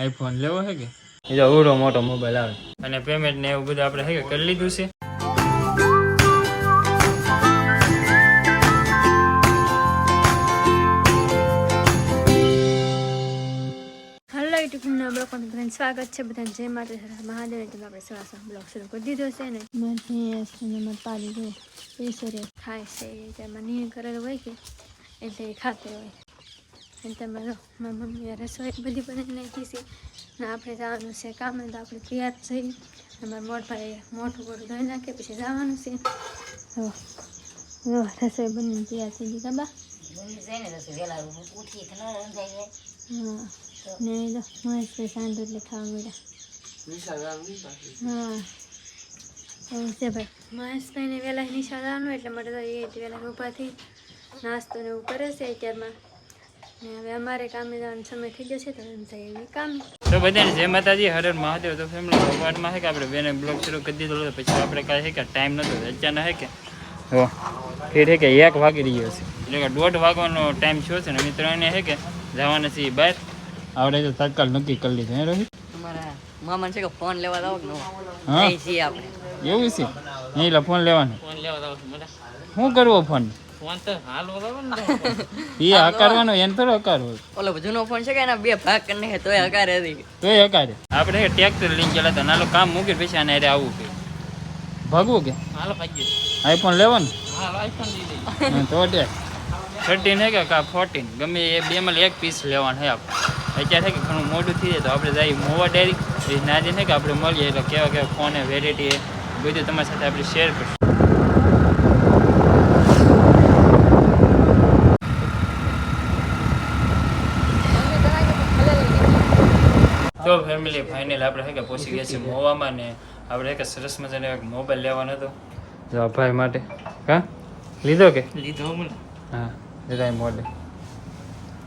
IPhone લેવો છે કે? એ ઓડો મોટો મોબાઈલ આવે. અને પેમેન્ટ ને એવું બધું આપણે હે કે કરી લીધું છે? સ્વાગત છે. બધાને જય માતા મહાદેવ. તમે આપણે સવાર સવાર બ્લોગ શરૂ કરી દીધો છે ને. મારે પાડી જો એ સરે ખાય છે તેમાં નિયમ કરેલું હોય કે એટલે એ ખાતે હોય. અને તમારો મારા મમ્મીએ રસોઈ બધી બનાવી નાખી છે. ને આપણે જવાનું છે કામે તો આપણે તૈયાર થઈ અમારા મોટભાઈ મોટું મોટું ધોઈ નાખે પછી જવાનું છે. જો રસોઈ બનીને તૈયાર થઈ ગઈ કાબા સાંજ એટલે ખાવા મળ્યા. હા. ભાઈ મહેશભાઈને વહેલા નિશાળ આવવાનું એટલે માટે તો એ જ વહેલા ઊભાથી નાસ્તો ને એવું કરે છે અત્યારમાં. ને હવે અમારે કામે જવાનો સમય થઈ ગયો છે તો એમ થાય એવી કામે. તો બધાને જય માતાજી હરે મહાદેવ. તો ફેમિલી ભગવાનમાં છે કે આપણે બેને બ્લોગ શરૂ કરી દીધો તો પછી આપણે કાંઈ છે કે ટાઈમ નહોતો અચાનક છે કે? ફેર છે કે એક વાગી રહ્યો છે. એટલે કે દોઢ વાગવાનો ટાઈમ થયો છે ને એને છે કે જવાના છીએ બહાર. આપણે તો તત્કાલ નક્કી કરી લીધું હે રોહિત? અમારા મામાને છે કે ફોન લેવા દાવ કે નો હા? છીએ આપણે. એવું છે? નહીં ફોન લેવાનો. ફોન લેવા દાવ શું કરવો ફોન ફોન તો હાલ દાવ એ હકારવાનો એને થોડો હકારવો ઓલો જૂનો ફોન છે કે એના બે ભાગ કરીને તોય હકારે હતી તોય હકારે. આપણે ટ્રેક્ટર લઈને ગયેલા હતા. નાલો કામ મૂકી પછી આને હારે આવું કે. ભાગવું કે? હાલો ભાગીએ. આઈફોન ને હા આઈફોન લઈ તો થર્ટીન હે કે ફોર્ટીન ગમે એ બેમાં એક પીસ લેવાનું હે આપણે અત્યારે કે ઘણું મોડું થઈ જાય તો આપણે જઈએ મોવા ડેરી ના નાજી ને કે આપણે મળીએ એટલે કેવા કેવા ફોન હે વેરાયટી એ બધું તમારી સાથે આપણે શેર કરીશું. તો ફેમિલી ફાઇનલ આપણે હે કે પહોંચી ગયા છીએ મોવામાં ને આપણે કે સરસ મજાનો એક મોબાઈલ લેવાનો હતો. જો આ ભાઈ માટે. હા લીધો કે? લીધો મને હા જરાય મોડે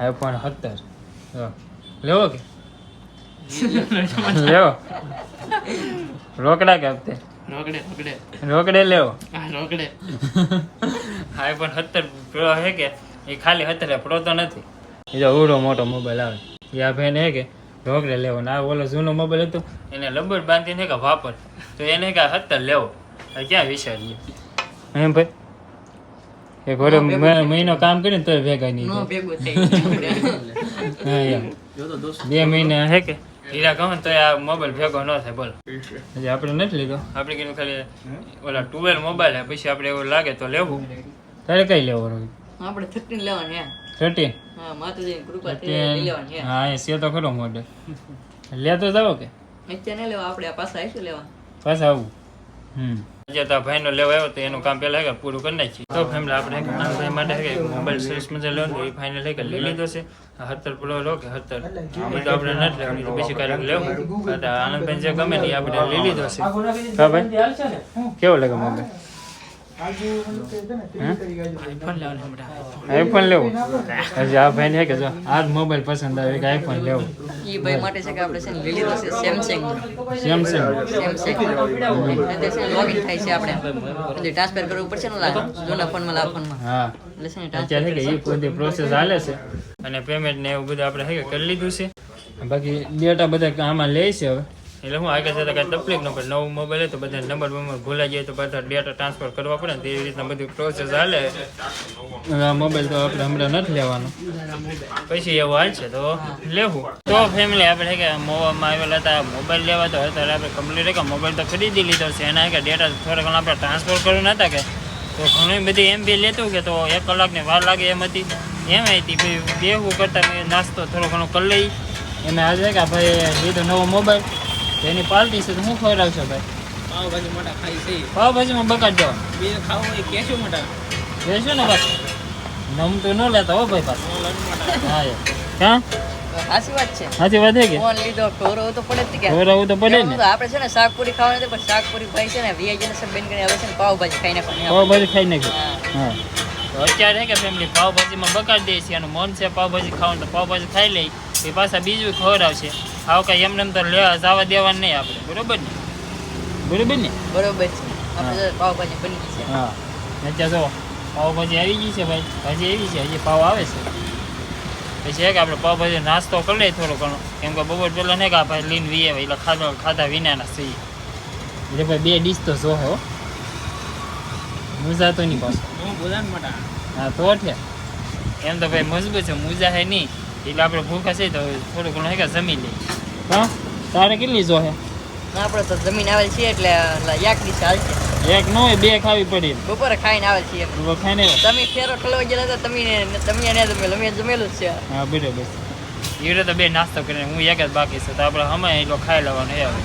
આઈફોન સત્તર. જો. લેવો કે? લેવો. રોકડા કે હપ્તે? રોકડે રોકડે. રોકડે લેવો. હા રોકડે. આઈફોન સત્તર પ્રો હે કે? એ ખાલી સત્તર પ્રો તો નથી. એ જો ઉડો મોટો મોબાઈલ આવે. એ આ ભાઈને હે કે? રોકડે લેવો. ને આ ઓલો જૂનો મોબાઈલ હતો એને લંબર બાંધીને કે વાપર. તો એને કે હતર લેવો. ક્યાં વિચારીએ? એમ ભાઈ? એ ઘરે મહિનો કામ કરીને તો ભેગા નહીં બે મહિના હે કે? હીરા કહો તો આ મોબાઈલ ભેગો ન થાય બોલો. હજી આપણે નથી લીધો? આપણે કીધું ખાલી ઓલા ટુવેલ મોબાઈલ હે પછી આપણે એવું લાગે તો લેવું. તારે કઈ લેવો રોહિત? આપણે થર્ટીન લેવાનું થર્ટીન હા માતાજીની કૃપા થઈ લઈ હા એ છે તો ખરો મોડેલ લેતો જાવ કે. અત્યારે લેવા આપણે આ પાછા આવીશું લેવા. પાછા આવું. હમ. તો ભાઈનો લેવા આવ્યો તો એનું કામ પહેલા પૂરું કરી નાખીએ. તો ફેમિલી આપણે ભાઈ માટે કે મોબાઈલ સરસ મજા લો એ ફાઇનલ કે લઈ લીધો છે. હતર પ્રો લો કે હત્તર એ તો આપણે નથી લેવું તો પછી ક્યારેક લેવું. આનંદભાઈ જે ગમે ને એ આપણે લઈ લીધો છે. હા ભાઈ. કેવો લાગે મોબાઈલ આઈફોન લેવું? હજી આ ભાઈ ને કે જો આ મોબાઈલ પસંદ આવે કે આઈફોન લેવું. ઈ ભાઈ માટે છે કે આપણે છે લઈ છે સેમસંગ સેમસંગ સેમસંગ એટલે છે લોગિન થાય છે આપણે. એટલે ટ્રાન્સફર કરવું પડશે ને જૂના ફોનમાં લા ફોનમાં હા. એટલે છે અત્યારે કે એ બધી પ્રોસેસ હાલે છે. અને પેમેન્ટ ને એવું બધું આપણે હે કરી લીધું છે. બાકી ડેટા બધા આમાં લે છે હવે. એટલે હું આગળ જતા કાંઈ તકલીફ ન પડે. નવું મોબાઈલ તો બધા નંબર બંબર ભૂલાઈ જાય તો બધા ડેટા ટ્રાન્સફર કરવા પડે ને તેવી રીતના બધી પ્રોસેસ હાલે. મોબાઈલ તો આપણે હમણાં નથી લેવાનો. પછી એવું હાલશે તો લેવું. તો ફેમિલી આપણે કે મોવામાં આવેલા હતા મોબાઈલ લેવા તો અત્યારે આપણે કમ્પ્લીટ કે મોબાઈલ તો ખરીદી લીધો છે. એના કે ડેટા થોડા ઘણા આપણે ટ્રાન્સફર કરવું નતા કે. તો ઘણી બધી એમ બી લેતું કે તો એક કલાકની વાર લાગે એમ હતી. એમ હતી. ભાઈ બેવું કરતાં નાસ્તો થોડો ઘણો કરી લઈ. એમાં આજે કે ભાઈ લીધો નવો મોબાઈલ એની પાર્ટી છે તો હું રાખશો ભાઈ? પાવભાજી મોટા ખાઈ છે. પાવભાજીમાં બગાડ દો. બે ખાવું હોય કેશો મોટા. કેશો ને બસ નમ તો ન લેતા હો ભાઈ પાસ હા ક્યાં સાચી વાત છે. સાચી વાત છે કે? ફોન લીધો તો પડે જ કે ખવડાવવું તો પડે ને. તો આપણે છે ને શાકપુરી ખાવાની હતી પણ શાકપુરી ભાઈ છે ને વીઆઈ ને સબ બેન કરીને આવે છે ને પાવભાજી ખાઈ પણ પાવભાજી ખાઈ નાખ્યું હા. હા. તો અત્યારે કે ફેમિલી પાવભાજીમાં બગાડ દે છે એનું મન છે પાવભાજી ખાવાનું તો પાવભાજી ખાઈ લઈ એ પાછા બીજું ખવડાવશે. આવું કાંઈ એમને એમ તો લેવા જવા દેવાનું નહીં આપણે. બરોબર ને? બરોબર ને? બરોબર છે. આપણે પાવભાજી બની છે. હા. અત્યારે જો પાવભાજી આવી ગઈ છે ભાઈ. ભાજી આવી છે હજી પાવ આવે છે. પછી છે કે આપણે પાવભાજી નાસ્તો કરી લઈએ થોડો ઘણો. કેમ કે બપોર પેલા ને કે ભાઈ લીન વીએ એટલે ખાધા ખાધા વિનાના સહી એટલે ભાઈ બે ડીશ તો જો હો. મુજા તો નહીં પાછો. હા તો છે એમ તો ભાઈ મજબૂત છે મુજા હે નહીં. એટલે આપણે ભૂખ છે તો થોડું ઘણું હે કે જમી લઈએ. હા? તારે કેટલી જો હે? આપણે તો જમીન આવેલ છીએ એટલે એક ડીશ હાલશે એક ન હોય બે ખાવી પડી. બપોરે ખાઈને આવેલ છીએ તો ખાઈને તમે ફેરો ઠલવા ગયેલા હતા તમે તમે ને જમેલ અમે જમેલું જ છે. હા બરાબર એવડે તો બે નાસ્તો કરીને હું એક જ બાકી છે તો આપણે અમે એટલો ખાઈ લેવાનું હે હવે.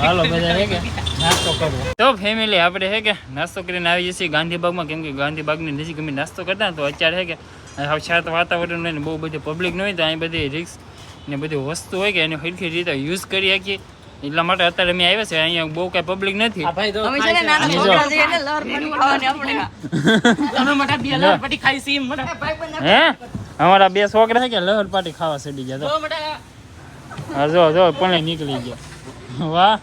હાલો બધા હે કે? નાસ્તો કરવો. તો ફેમિલી આપણે હે કે નાસ્તો કરીને આવીએ છીએ ગાંધીબાગમાં કેમ કે ગાંધીબાગની નજીક અમે નાસ્તો કરતા તો અત્યારે હે કે અહીં હવે શાંત વાતાવરણ હોય ને બહુ બધી પબ્લિક ન હોય તો અહીં બધી રિક્સ ને બધી વસ્તુ હોય કે એની સરખી રીતે યુઝ કરી શકીએ. એટલા માટે અત્યારે અમે આવ્યા છે અહીંયા બહુ કાંઈ પબ્લિક નથી. અમે છે ને નાના છોકરા છીએ ને લહર પાણી ખાવાની આપણે. હે? અમારા બે છોકરા છે કે લહર પાટી ખાવા ચડી ગયા તો. હા જો જો પણ નીકળી ગયા. વાહ.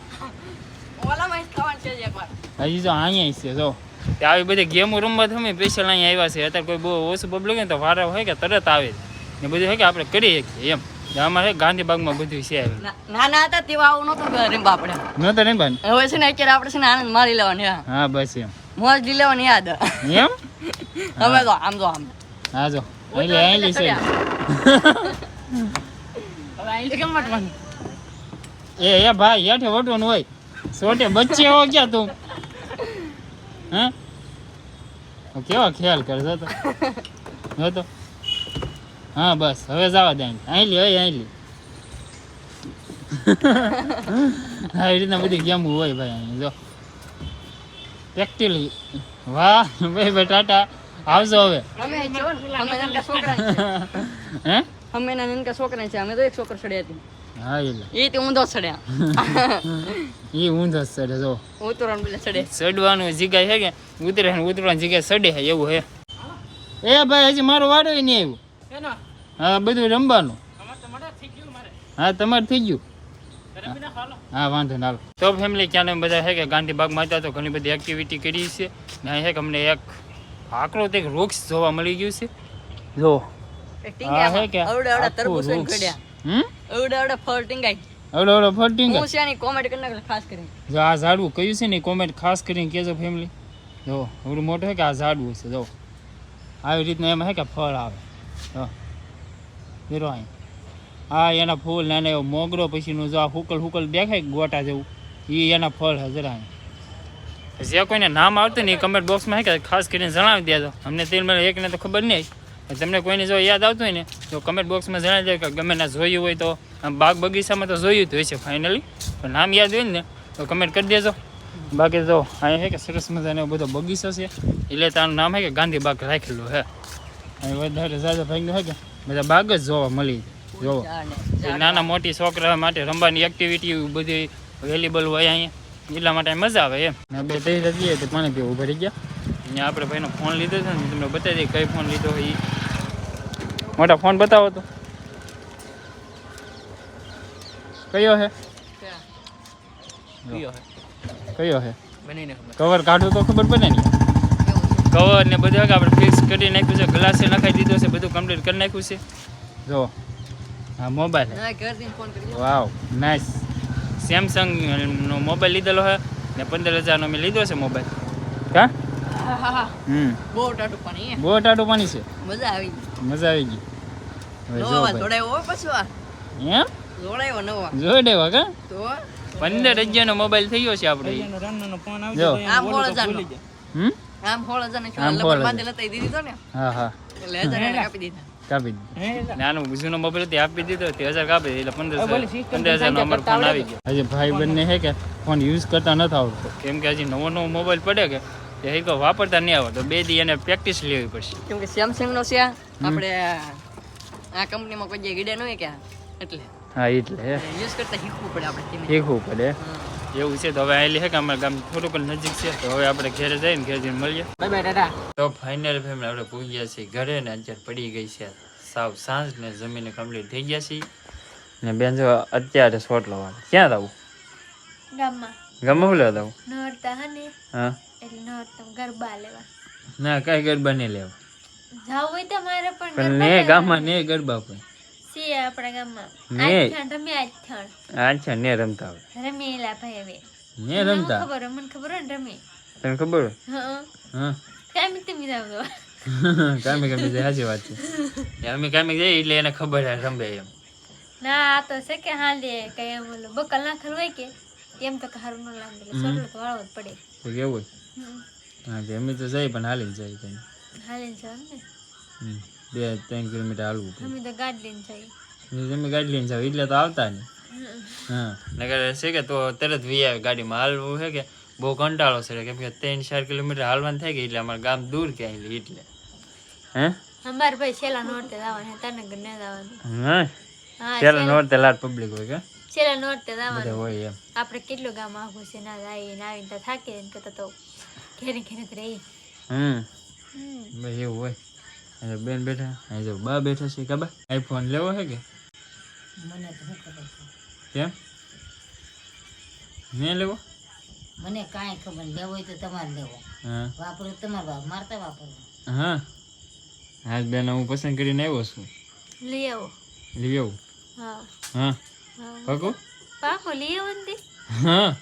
ઓલામાં જ ખાવાનું છે જ એકવાર. હજી જો અહીંયા છે જો. આવી બધી ગેમો રમવા તમે સ્પેશિયલ અહીંયા આવ્યા છે. અત્યારે કોઈ બહુ ઓછું પબ્લિક હોય ને તો વારા હોય કે તરત આવે. ને બધું હોય કે આપણે કરી શકીએ એમ. અમારે ગાંધીબાગમાં બધું છે નાના હતા તેવા આવું નતું રીંબા આપણે નતો બન? હવે છે ને અત્યારે આપણે છે ને આનંદ મારી લેવાની હા. બસ એમ. મોજ લઈ લેવાની યાદ. એમ? હવે તો આમ તો આમ. હા જો. એટલે અહીં છે એ એ ભાઈ હેઠે વટવાનું હોય. સોટે બચ્ચે હો ક્યાં તું? હા? કેવા ખ્યાલ કરશો તો? જો તો. હા બસ. હવે જવા દે અહીં લે અહીં લે હા એ રીતના બધી ગેમ હોય ભાઈ અહીં જો. પ્રેક્ટિકલી વાહ ભાઈ ભાઈ ટાટા. આવજો હવે. અમે જો ને, છોકરા છે. હે? અમે એના નાનકા છોકરા છે. અમે તો એક છોકરો ચડ્યા હતી હા એટલે. એ તે ઊંધો ચડ્યા એ ઊંધો સર જો. ઉતરણ પેલા ચડે સડવાનું જગ્યા છે કે? ઉતરે ને ઉતરવાની જગ્યાએ સડે છે એવું હે. એ ભાઈ હજી મારો વાડો નહીં આવ્યો. હા બધું રમવાનું. હા તમારે થઈ ગયું? હા વાંધો ના તો ફેમિલી ક્યાં ને બધા છે કે ગાંધીબાગમાં હતા તો ઘણી બધી એક્ટિવિટી કરી છે. ને છે કે અમને એક આકરો તે વૃક્ષ જોવા મળી ગયું છે. જો. હા હે કે? અવડે અવડે તરબૂચ લઈને હમ? અવડે અવડે ફળ ટીંગાઈ અવડો અવડો ફરટિંગ હું છે કરી ખાસ કરીને. જો આ ઝાડવું કયું છે ને કોમેન્ટ ખાસ કરીને કહેજો ફેમિલી જો એવડું મોટું છે કે આ ઝાડવું છે જો. આવી રીતના એમાં છે કે ફળ આવે. જોરો હા એના ફૂલ નાના એવો મોગરો પછીનું જો આ હુકલ હુકલ દેખાય ગોટા જેવું એ એના ફળ છે જરા જે કોઈને નામ આવતું ને એ કમેન્ટ બોક્સમાં હે કે ખાસ કરીને જણાવી દેજો. અમને તેલ એકને તો ખબર નહીં તમને કોઈને જો યાદ આવતું હોય ને, તો કમેન્ટ બોક્સમાં જણાવી દે કે ગમે ના જોયું હોય તો. બાગ બગીચામાં તો જોયું જ હોય છે ફાઇનલી તો નામ યાદ હોય ને, તો કમેન્ટ કરી દેજો. બાકી જો, અહીંયા છે કે સરસ મજાનો બધો બગીચો છે. એટલે તારું નામ છે કે ગાંધી બાગ રાખેલું હે. વધારે ઝાઝા ભાગનું હે કે? બધા બાગ જ જોવા મળી જોવો. નાના મોટી છોકરા માટે રમવાની એક્ટિવિટી બધી અવેલેબલ હોય અહીંયા. એટલા માટે મજા આવે એમ. ને બે થઈ જઈએ તો પાણી પીવું ભરી ગયા. અહીંયા આપણે ભાઈનો ફોન લીધો છે ને તમને બતાવી દઈએ કઈ ફોન લીધો હોય મોટા ફોન બતાવો તો. કયો હે? કયો? હે? બનીને કવર કાઢું તો ખબર પડે ને કવર ને બધું આપણે ફિક્સ કરી નાખ્યું છે. ગ્લાસે નખાઈ દીધો છે બધું કમ્પ્લીટ કરી નાખ્યું છે. જો હા. Mobile phone wow nice Samsung નો મોબાઈલ લીધેલો છે ને પંદર હજારનો મેં લીધો છે મોબાઈલ કા હા, હા, હા. હમ. બહુ ટાટું પાણી બહુ ટાટું પાણી છે. મજા આવી મજા આવી ગઈ. જોડાયો હો એમ? જોડાયો નવા. જોઈ કા? તો? પંદર હજારનો મોબાઈલ થઈ ગયો છે આપણે ફોન આમ હમ? આમ હોળ હજારનો આમ હોળ હજાર. બાંધેલ દીધી તો ને? હા હા. એટલે હજાર કાપી દીધા. કાપી દીધો. નાનો જૂનો મોબાઈલ આપી દીધો તે હજાર કાપી એટલે પંદર પંદર હજારનો અમારો ફોન આવી ગયો. હજી ભાઈ બંને છે કે ફોન યુઝ કરતા નથી આવડતો? કેમ કે હજી નવો નવો મોબાઈલ પડે કે તે હજી કોઈ વાપરતા નહીં આવડતો. બે દી એને પ્રેક્ટિસ લેવી પડશે. કેમ કે સેમસંગ નો છે આપણે આ કંપનીમાં કોઈ જગ્યાએ ગીડે ન હોય કે એટલે. હા એટલે યુઝ કરતા શીખવું પડે આપણે શીખવું પડે. હા. એવું છે તો હવે આવેલી છે કે અમારા ગામ થોડુંક નજીક છે. તો હવે આપણે ઘરે જઈને ઘેર જઈને મળીએ. તો ફાઇનલ ફેમિલી આપણે પહોંચી ગયા છીએ ઘરે ને અત્યારે પડી ગઈ છે સાવ સાંજ ને જમીને કમ્પ્લીટ થઈ ગયા છીએ. ને બેન જો અત્યારે શોટ લવાનું. ક્યાં જવું? ગામમાં. ગમે શું લેવા જવું? નોરતા હે હા. એટલે નોરતા ગરબા લેવા. ના કઈ ગરબા નહીં લેવા. જાવું હોય તો પણ પણ ને ગામમાં ને ગરબા પણ સી આપણા ગામમાં. ને. રમે આઠ અચ્છા ને રમતા હોય. રમેલા ભાઈ હવે. ને રમતા? ખબર મને ખબર ને રમે. તને ખબર હા. હા. કાંઈ તમે જાવ કામે કામે જાય સાચી વાત છે. અમે કામે જઈએ એટલે એને ખબર રમે એમ. ના આ તો છે કે હા લે કઈ એમ ઓલું બકલ નાખેલ હોય કે એમ તો સારું ન લાગે સોટલો તો વાળવો જ પડે. એવું હા અમે તો જઈએ પણ હાલી જાય હાલી ને. હમ. બે ત્રણ કિલોમીટર હાલવું અમે તો ગાડી લઈને જઈએ તમે ગાડી લઈને જાવ એટલે તો આવતા નહીં. હમ. હા. નગર છે કે તો તરત વી આવે ગાડીમાં હાલવું છે કે બહુ કંટાળો છે કેમ કે ત્રણ ચાર કિલોમીટર હાલવાનું થાય કે એટલે અમારું ગામ દૂર ક્યાંય એટલે હે? અમારે ભાઈ છેલ્લા નોરતે જવાનું તરનગર જવાનું. હા? લાટ પબ્લિક હોય કે? છેલ્લા નોરતે જવાનું. હોય એમ. આપણે કેટલું ગામ આખું છે ના જાય ના આવીને તો થાકી જાય તો ઘેરે ઘેરે રહી હમ. હમ. એવું હોય. અને બેન બેઠા અહીં જો બા બેઠા છે કાબા આઈફોન લેવો છે કે? મને તો શું ખબર છે. કેમ? મેં લેવો? મને કાંઈ ખબર નહીં. લેવો હોય તો તમારે લેવો. હા. વાપરો તમારે વાપ મારતા વાપરો. હા. હા બેન હું પસંદ કરીને આવ્યો છું. લઈ આવો લઈ આવું હા. હા. પાકો? પાકું લઈ આવો ને હા.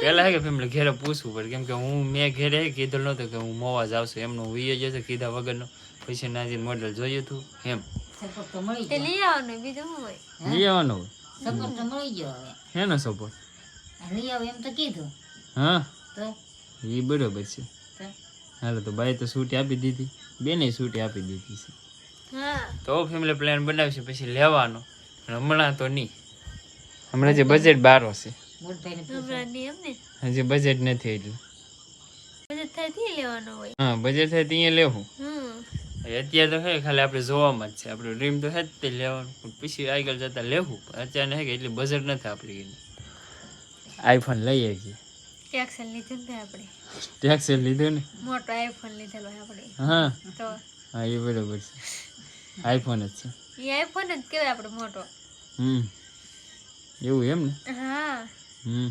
પેલા કે ફેમિલી ઘેરે પૂછવું પડે કેમ કે હું મેં ઘેરે કીધું નહોતું કે હું મોવા જ આવશે એમનો વીએ જશે કીધા વગરનો. પછી નાજી મોડલ જોયું હતું એમ. સપોર્ટ તો મળી તે ગયો. લઈ આવવાનું બીજું હોય? લઈ આવવાનો સપોર્ટ તો મળી ગયો હવે. એનો સપોર્ટ લઈ આવો એમ તો કીધું. હા? તો? એ બરોબર છે. હાલો તો બાઈ તો છૂટી આપી દીધી. બેને સૂટી આપી દીધી છે. હા. તો ફેમિલી પ્લાન બનાવશે પછી લેવાનો. હમણાં તો નહીં. હમણાં જે બજેટ બારો છે. હજી બજેટ નથી એટલું હા બજેટ થાય ત્યાં લેવું. અત્યારે તો હે ખાલી આપણે જોવામાં જ છે. આપણું ડ્રીમ તો હે જ તે લેવાનું. પણ પછી આગળ જતા લેવું. પણ અત્યારે હે કે એટલી બજેટ નથી આપણી આઈફોન લઈએ છીએ ટેક્સન લીધું ને આપણે. ટેક્સેલ લીધું ને? મોટો આઈફોન લીધેલો આપણે. હા. તો? હા એ બરોબર છે. આઈફોન જ છે. એ આઈફોન જ કહેવાય આપણે મોટો. હમ. એવું એમ ને? હા. હમ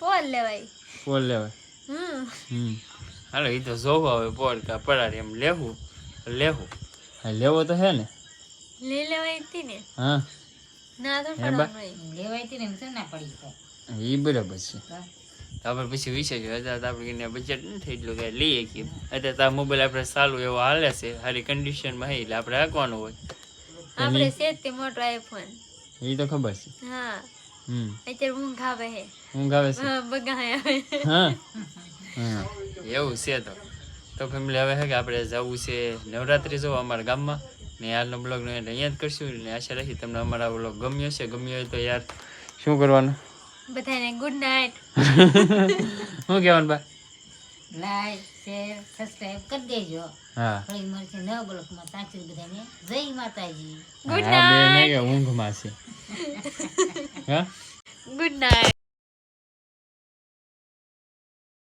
પોલ લેવાય પોલ લેવાય હમ હમ હાલો એ તો જોવો હવે પોલ કા પડાર એમ લેવું તો લેવું હા લેવો તો હે ને લઈ લેવાય તી ને હા ના તો હે બા? પડવાનું હોય લેવાય હતી ને એમ શું ના પડી જાય એ બરાબર છે તો આપણે પછી વિષય છે અત્યારે તો આપણે કને બજેટ નથી એટલું કે લઈએ કે અત્યારે તો આ મોબાઈલ આપણે સારું એવો હાલે છે સારી કન્ડિશનમાં હે એટલે આપણે હાંકવાનું હોય આપણે છે જ તે મોટો આઈફોન એ તો ખબર છે હા હમ અત્યારે ઊંઘ આવે ઊંઘ આવે છે. હા બગાય આવે હા. હા. એવું છે તો. તો ફેમિલી હવે હે કે આપણે જવું છે નવરાત્રી જોવા અમારા ગામમાં. ને હાલનો બ્લોગનો એટલે અહીંયા જ કરશું. ને આશા રાખી તમને અમારા બ્લોગ ગમ્યો છે ગમ્યો હોય તો યાર શું કરવાનું? બધાને ગુડ નાઇટ શું કહેવાનું બા? લાઈક શેર સબસ્ક્રાઇબ કરી દેજો. હા. ફરી મળશે નવા બ્લોકમાં સાચું બધાને જય માતાજી. ગુડ નાઈટ ઊંઘમાં છે. હા? Good night